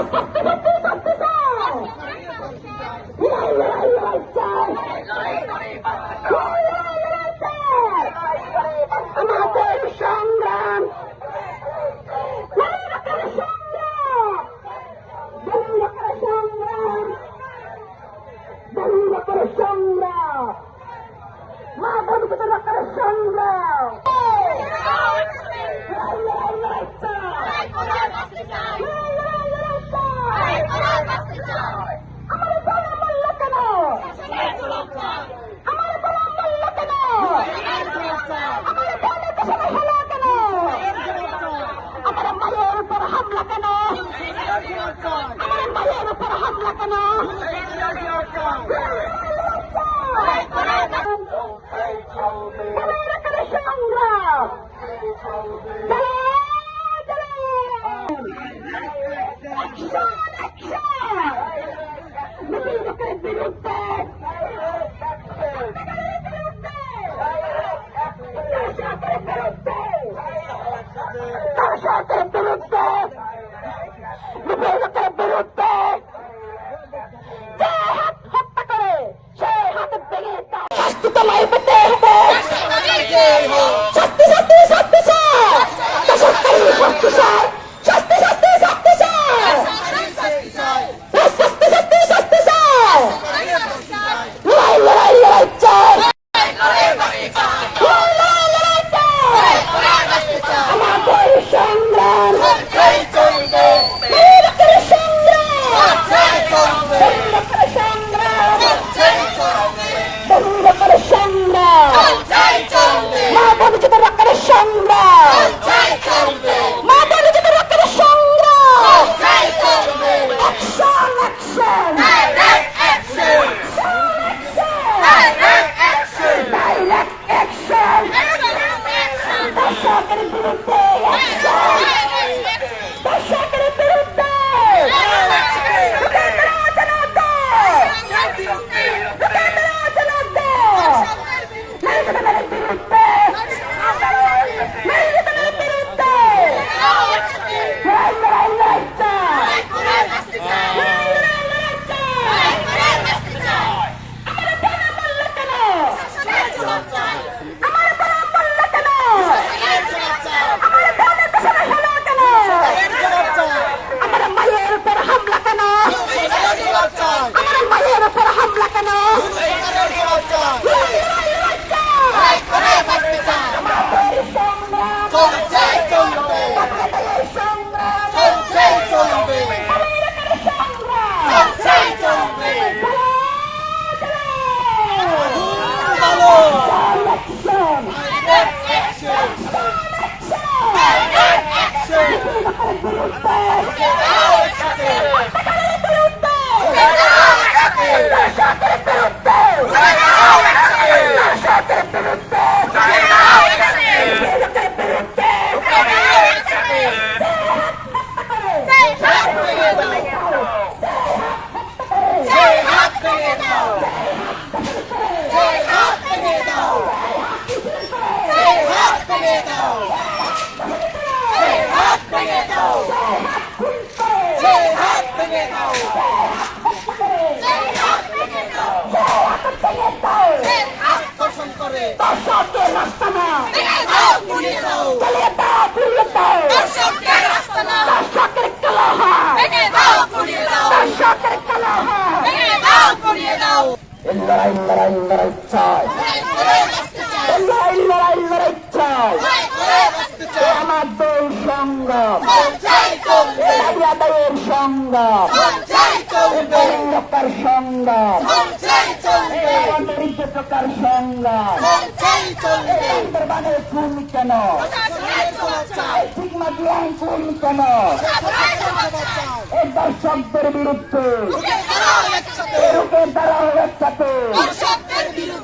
Ha ha ha! লড়াই চাই লড়াই লড়াই লড়াই চাই আমার দল সংগ্রাম আদায়ের সংগ্রাম সংগ্রাম প্রকার সংগ্রাম বানের খুন কেন বিরুদ্ধে এরূপে তারা একসাথে।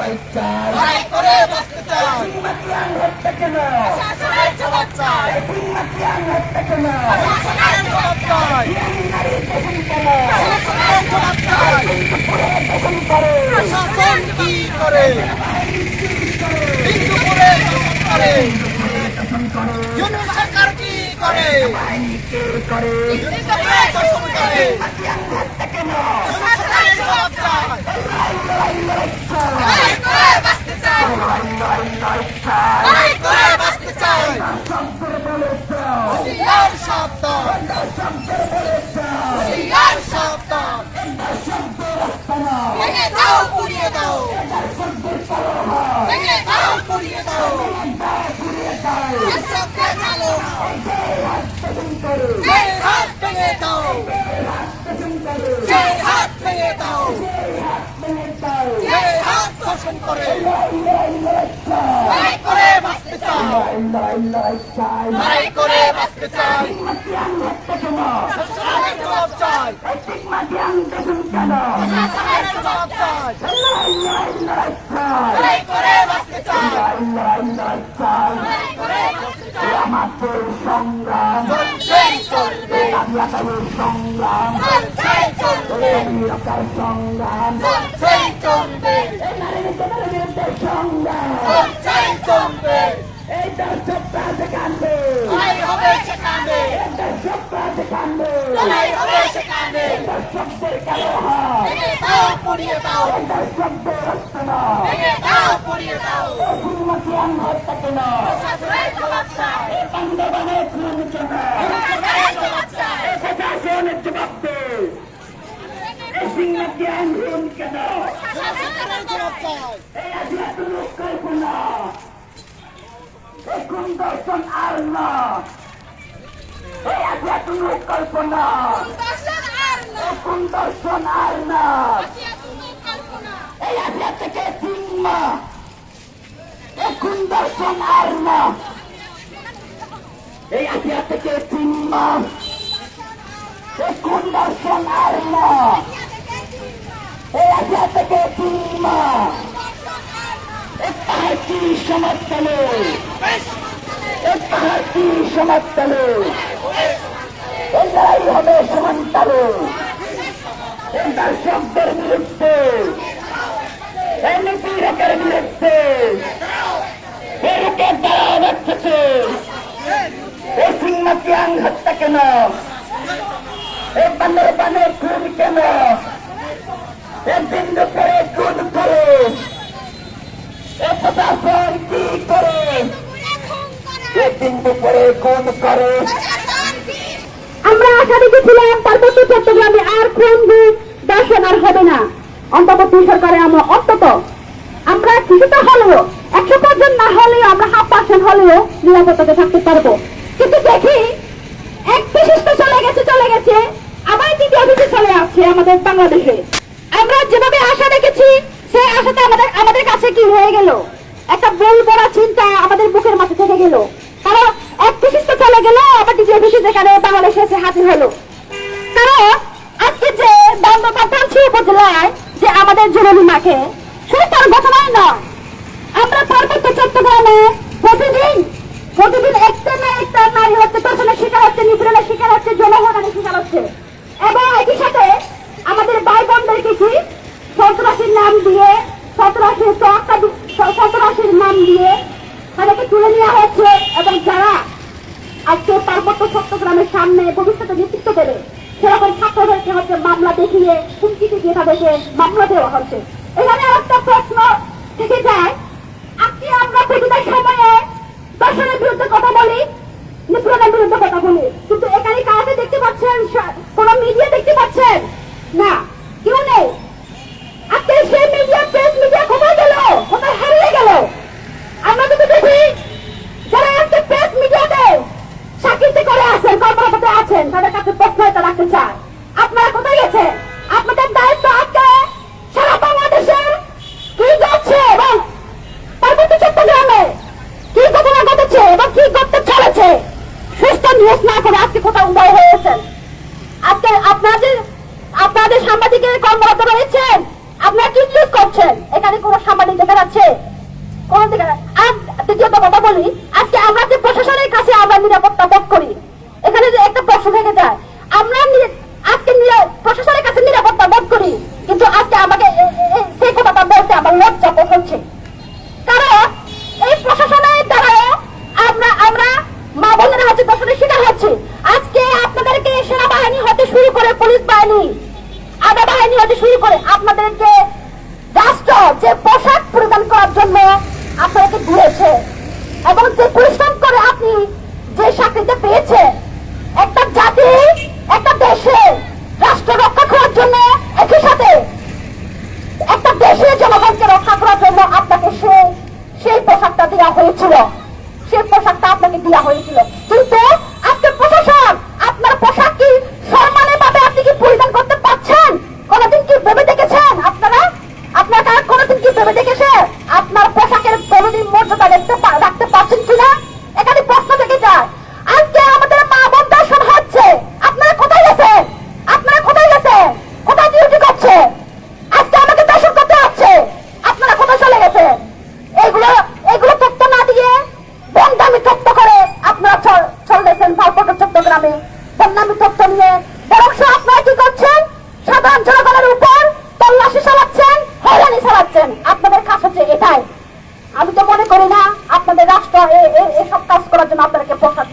লড়াই চাই লড়াই করে বাঁচতে চাই মাতিয়ান হচ্ছে কেন শাসনের জবাব চাই মাতিয়ান হচ্ছে কেন শাসনের জবাব চাই নারী দখল করে শাসনের জবাব চাই দখল করে শাসন কি করে হিন্দু করে করে হিন্দু সরকার কি করে হিন্দু করে দখল করে মাতিয়ান হচ্ছে কেন লড়াই করে বাঁচতে চাই চাই লড়াই করে বাঁচতে চাই। শাসনের জবাব চাই। শাসনের জবাব চাই। লড়াই করে বাঁচতে চাই। লড়াই করে বাঁচতে চাই আমাদের সংগ্রাম চলছেই চলবে। বাংলাদেশের সংগ্রাম চলছেই চলবে। নিরকার সংগ্রাম চলছেই চলবে। নারী সংগ্রাম চলছেই চলবে। এই দর্শক প্রান্তে কান্দে। লড়াই হবে সেখানে। দর্শক প্রান্তে কান্দে। লড়াই হবে সেখানে। দর্শকদের কালো হাত ভেঙে দাও পুড়িয়ে দাও। দর্শকদের রচনা ভেঙে দাও পুড়িয়ে দাও। ফুলমতিয়ান হত্যা কেন শাসনের জবাব চাই বান্ধবানের খুন কেন শাসনের জবাব চাই প্রশাসনের জবাব দে এই শাসনের জবাব চাই এই কল্পনা কোন দর্শন আর না আদিবাসী কল্পনা দর্শন আর না এই কোন দর্শন আর না এই আদিয়া থেকে সিংমা এই দর্শন আর না এই আদিয়া থেকে সিংমা এই দর্শন আর না এই আদিয়া থেকে সিংমা এই পাহাড়টি সমর্থনে এই লড়াই হবে সমান্তরে এই দর্শকদের বিরুদ্ধে এই নীতি রেখের বিরুদ্ধে রেখের দ্বারা দেখতেছে এই সিংহতিয়াং হত্যা কেন এই বান্দর বানে খুন কেন এই বিন্দু করে খুন করে আমরা আশা রেখেছিলাম পার্বত্য চট্টগ্রামে আর খুন দর্শন আর হবে না। অন্তর্বর্তী সরকারে আমরা অন্তত। আমরা কিছুটা হলেও, একশো পার্সেন্ট না হলেও, আমরা হাফ পার্সেন্ট হলেও নিরাপত্তাতে থাকতে পারব। কিন্তু দেখি, এক বিশিষ্ট চলে গেছে চলে গেছে। আবার দ্বিতীয় অফিসে চলে আসছে আমাদের বাংলাদেশে। আমরা যেভাবে আশা রেখেছি, সেই আশাটা আমাদের আমাদের কাছে কি হয়ে গেল? একটা বল পড়া চিন্তা আমাদের বুকের মাঝে থেকে গেল। কারণ এক বিশিষ্ট চলে গেল, আবার দ্বিতীয় অফিসে যেখানে বাংলাদেশে এসে হাজির হলো? কারণ আজকে যে বঙ্গোপাধ্যায় উপজেলায় যে আমাদের জরুরি মাকে শুধু তার ঘটনাই নয়, আমরা পার্বত্য চট্টগ্রামে প্রতিদিন প্রতিদিন একটা না একটা নারী হচ্ছে দর্শনের শিকার হচ্ছে, নিপীড়নের শিকার হচ্ছে জনহরণের শিকার হচ্ছে এবং একই সাথে আমাদের ভাই বোনদেরকে কি সন্ত্রাসীর নাম দিয়ে সন্ত্রাসীর চক্কা সন্ত্রাসীর নাম দিয়ে তাদেরকে তুলে নেওয়া হচ্ছে এবং যারা আজকে পার্বত্য চট্টগ্রামের সামনে ভবিষ্যতে নেতৃত্ব দেবে। সেরকম ছাত্রদেরকে হচ্ছে মামলা দেখিয়ে হুমকি দিয়ে তাদেরকে মামলা দেওয়া হচ্ছে। এখানে একটা প্রশ্ন থেকে যায়। আজকে আমরা প্রতিটা সময়ে দর্শনের বিরুদ্ধে কথা বলি নিপুণের বিরুদ্ধে কথা বলি কিন্তু এখানে কাউকে দেখতে পাচ্ছেন সা- কোনো মিডিয়া দেখতে পাচ্ছেন না কেউ নেই আজকে সেই মিডিয়া প্রেস মিডিয়া কোথায় গেল কোথায় হারিয়ে গেল আমরা যদি দেখি যারা আজকে প্রেস মিডিয়াতে চাকরিতে করে আছেন কর্মরত আছেন তাদের কাছে প্রশ্নটা রাখতে চায় আপনারা কোথায় গেছেন আপনাদের দায়িত্ব আজকে সারা বাংলাদেশে কি যাচ্ছে এবং পার্বত্য চট্টগ্রামে কি ঘটনা ঘটেছে এবং কি করতে চলেছে সুস্থ নিউজ না করে আজকে কোথাও উদয় হয়েছেন আজকে আপনাদের আপনাদের সাংবাদিকের কর্মরত রয়েছেন আপনারা কি নিউজ করছেন এখানে কোনো সাংবাদিক দেখা যাচ্ছে কোন দিকে আর আমরা যে প্রশাসনের কাছে আমরা নিরাপত্তা পেয়েছে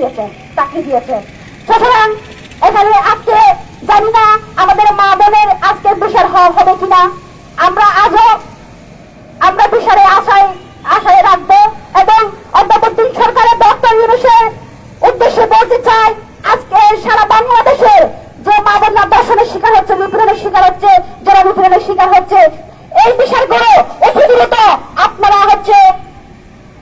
আপনাদেরকে প্রস্তাব দিয়েছে চাকরি দিয়েছে সুতরাং এখানে আজকে জানি না আমাদের মা বোনের আজকে বিচার হ- হবে কিনা আমরা আজও আমরা বিচারে আশায় আশায় রাখব এবং অন্তর্বর্তী সরকারের ডক্টর ইউনুসের উদ্দেশ্যে বলতে চাই আজকে সারা বাংলাদেশে যে মা বোনরা দর্শনের শিকার হচ্ছে নিপীড়নের শিকার হচ্ছে যারা নিপীড়নের শিকার হচ্ছে এই বিষয়গুলো অতি দ্রুত আপনারা হচ্ছে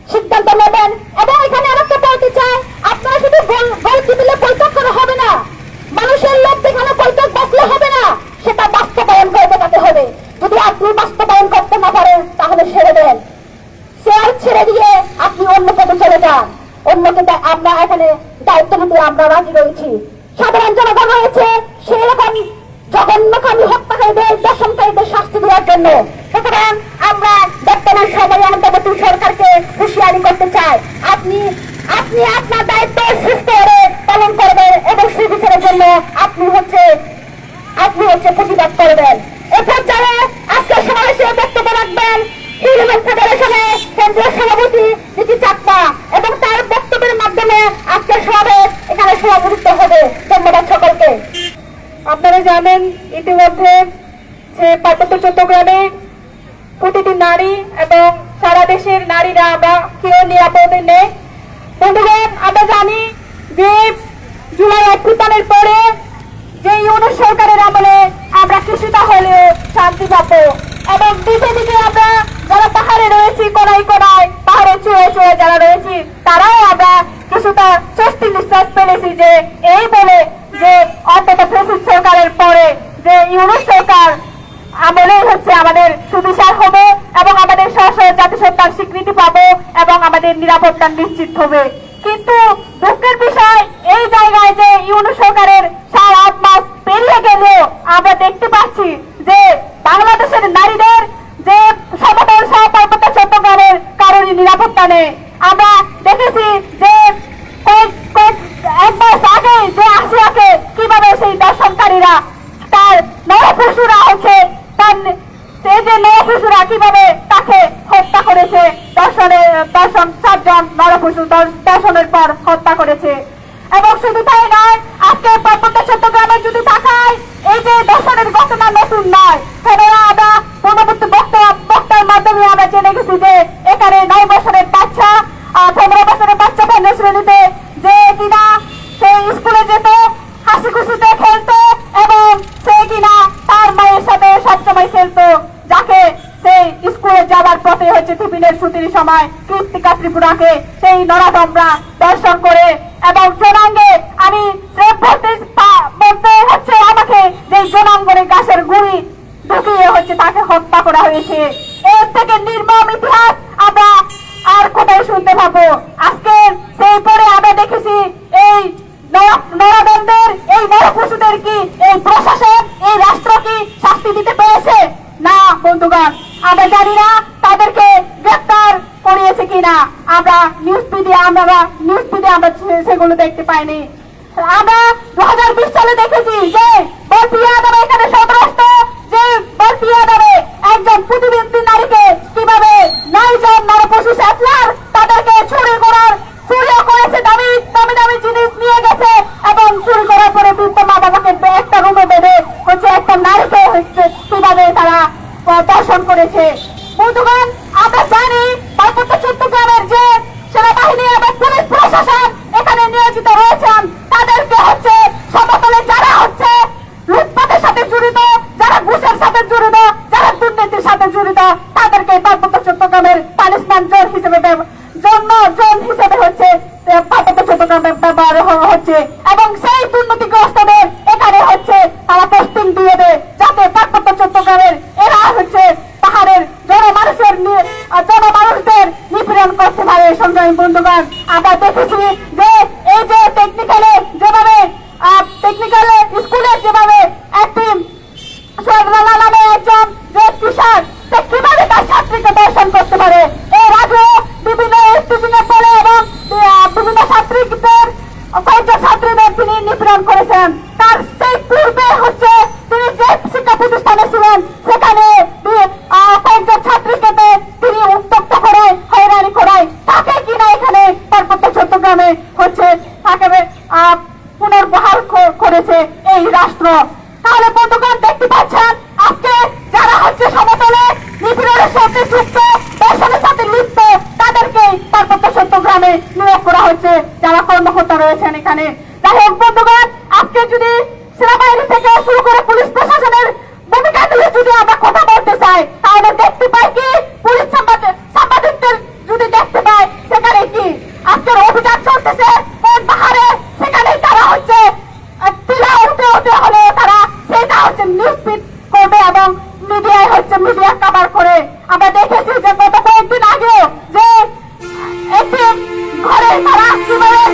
সিদ্ধান্ত নেবেন এবং এখানে আরেকটা বলতে চাই আপনারা শুধু গোল- গোল টেবিলে বৈঠক করা হবে না মানুষের লোক দেখানো বৈঠক বসলে হবে না সেটা বাস্তবায়ন করে দেখাতে হবে যদি আপনি বাস্তবায়ন করতে না পারেন তাহলে ছেড়ে দেন চেয়ার ছেড়ে দিয়ে আপনি অন্য পদে চলে যান জন্য এবং আপনি হচ্ছে আপনি হচ্ছে প্রতিবাদ করবেন। এ পর্যায়ে আজকে সমাবেশে বক্তব্য রাখবেন সভাপতি নীতি এবং তার বক্তব্যের মাধ্যমে আজকের সমাবেশ এখানে সমাবেশিত হবে ধন্যবাদ সকলকে আপনারা জানেন ইতিমধ্যে যে পার্বত্য চট্টগ্রামে প্রতিটি নারী এবং সারা দেশের নারীরা আমরা কেউ নিরাপদে নেই। বন্ধুগণ, আমরা জানি যে জুলাই অভ্যুত্থানের পরে যে ইউনিট সরকারের আমলে আমরা কিছুটা হলেও শান্তি পাবো। এবং দিকে দিকে আমরা যারা পাহাড়ে রয়েছি, কোনায় কোনায় পাহাড়ে চুয়ে চুয়ে যারা রয়েছি, তারাও আমরা কিছুটা স্বস্তি, নিঃশ্বাস পেলেছি যে এই বলে যে অন্তত ফেসিস সরকারের পরে যে ইউনিট সরকার আমলেই হচ্ছে আমাদের সুবিচার হবে এবং আমাদের সহ জাতিসত্তার স্বীকৃতি পাবো আমাদের নিরাপত্তা নিশ্চিত হবে। কিন্তু দুঃখের বিষয়, এই জায়গায় যে ইউনিট সরকারের সাত আট মাস পেরিয়ে গেলেও আমরা দেখতে পাচ্ছি যে বাংলাদেশের নারীদের যে সমতল চট্টগ্রামের কারোরই নিরাপত্তা নেই। আমরা দেখেছি যে এক মাস যে আসিয়াকে কীভাবে সেই দর্শনকারীরা তার তার যে কীভাবে দর্শনে সাতজন দর্শ- দর্শনের পর হত্যা করেছে। এবং শুধু তাই নয়, আজকে পার্বত্য চট্টগ্রামে যদি তাকায় এই যে দর্শনের ঘটনা নতুন নয়। যাবার পথে হচ্ছে টিফিনের ছুটির সময়। কীর্তিকা ত্রিপুরাকে সেই নরাদমরা দর্শন করে এবং জনাঙ্গে আমি বলতে হচ্ছে আমাকে যে জনাঙ্গনে গাছের গুড়ি ঢুকিয়ে হচ্ছে তাকে হত্যা করা হয়েছে। এর থেকে নির্মম ইতিহাস আমরা আর কোথায় শুনতে পাবো? আজকে সেই পরে আমরা দেখেছি এই নর- নরদণ্ডের এই নরপশুদের কি এই প্রশাসন, এই রাষ্ট্র কি শাস্তি দিতে পেরেছে? না, বন্ধুগণ আমরা জানি না তাদেরকে গ্রেপ্তার করিয়েছে কিনা? আমরা নিউজ পিডে আমরা নিউজ পিডে আমরা সেগুলো দেখতে পাইনি। আমরা দু হাজার বিশ সালে দেখেছি যে বলপিয়া নামে এখানে সন্ত্রাস্ত, যে বলপিয়া নামে একজন প্রতিবন্ধী নারীকে কীভাবে নয়জন নরপশু স্যাটলার তাদেরকে চুরি করার, চুরিও করেছে দামি দামি দামি জিনিস নিয়ে গেছে এবং চুরি করার পরে বৃদ্ধ মা বাবাকে একটা রুমে বেঁধে হচ্ছে একটা নারীকে হচ্ছে কীভাবে তারা দর্শন করেছে। বন্ধুগণ, আমরা জানি পার্বত্য চট্টগ্রামের যে সেনাবাহিনী এবং পুলিশ প্রশাসন এখানে নিয়োজিত রয়েছেন, তাদেরকে হচ্ছে সমতলে যারা হচ্ছে লুটপাটের সাথে জড়িত যারা ঘুষের সাথে জড়িত যারা দুর্নীতির সাথে জড়িত তাদেরকে পার্বত্য চট্টগ্রামের পানিশমেন্ট জোন হিসেবে ব্যব- জন্ম জোন হিসেবে হচ্ছে আহ, পার্বত্য চট্টগ্রামে ব্যবহার হ- হচ্ছে এবং সেই দুর্নীতিগ্রস্তদের এখানে হচ্ছে তারা পোস্টিং দিয়ে দেয় যাতে পার্বত্য চট্টগ্রামের এরা হচ্ছে পাহাড়ের জনমানুষের নি- আহ, জনমানুষদের নিপীড়ন করতে পারে সংগ্রামী বন্ধুগণ আমরা দেখেছি যে এই যে টেকনিক্যালে যেভাবে টেকনিক্যাল স্কুলে যেভাবে একটি যে কৃষক সে কীভাবে তার ছাত্রীকে দর্শন করতে পারে। বিভিন্ন ছাত্রীদের কয়েকজন ছাত্রীদের তিনি করেছেন। তার সেই পূর্বে হচ্ছে তিনি যে শিক্ষা প্রতিষ্ঠানে ছিলেন সেখানে বি- আহ, কয়েকজন ছাত্রীকে তে- তিনি উত্তপ্ত করে হয়রানি করায় তাকে কিনা এখানে পার্বত্য চট্টগ্রামে হচ্ছে তাকে আহ, পুনর্বহাল ক- করেছে এই রাষ্ট্র তাহলে বন্ধুগণ দেখতে পাচ্ছেন আজকে যারা হচ্ছে সমতলে নিপীড়নের সাথে যুক্ত দর্শনের সাথে লিপ্ত তাদেরকে পার্বত্য চট্টগ্রামে নিয়োগ করা হচ্ছে যারা কর্মকর্তা রয়েছেন এখানে। বন্ধুগণ, আজকে যদি সেনাবাহিনী থেকে শুরু করে পুলিশ প্রশাসনের ভূমিকা নিয়ে যদি আমরা কথা বলতে চাই, তাহলে দেখতে পাই কি? পুলিশ সাংবাদিকদের যদি দেখতে পাই, সেখানে কি? আজকের অভিযান চলতেছে তারা সেটা হচ্ছে নিউজ করবে এবং মিডিয়ায় হচ্ছে মিডিয়া করে। আমরা দেখেছি যে গত কয়েকদিন আগে যে একটি ঘরে তারা কীভাবে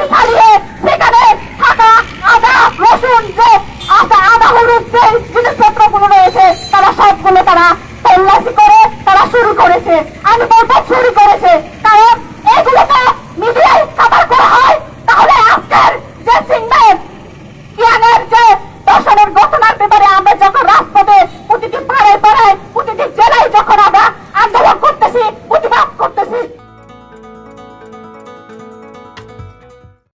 মাটি ছাড়িয়ে সেখানে থাকা আদা, রসুন যে আদা আদা, হলুদ যে জিনিসপত্রগুলো রয়েছে, তারা সবগুলো তারা তল্লাশি করে, তারা শুরু করেছে। আমি বলব শুরু করে।